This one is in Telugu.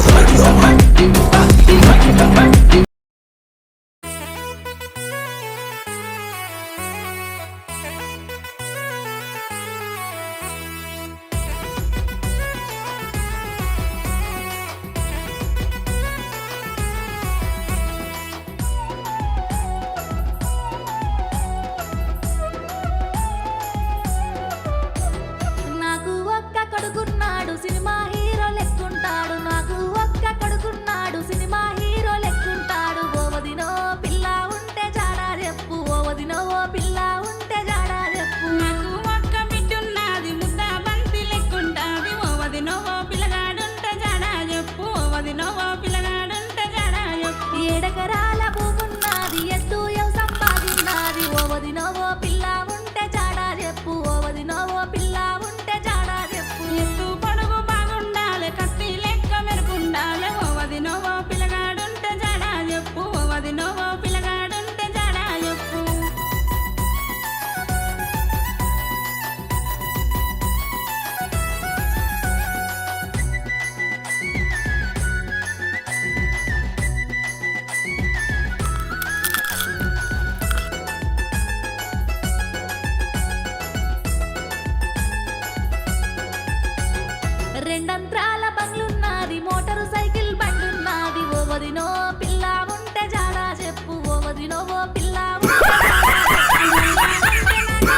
Todo el mundo. పిల్ల ఉంటే జాడా చెప్పు. నాకు ఒక్క బిడ్డున్నది ముద్ద బంతి లెక్కుంటాది. ఓ వది నోవో పిల్లగాడుంటే జాడా చెప్పు. ఓ వది పిల్లగాడుంటే జాడా చెప్పు. ఏడకరాల భూమున్నది ఎద్దు సంపాదిన్నది ఓ వది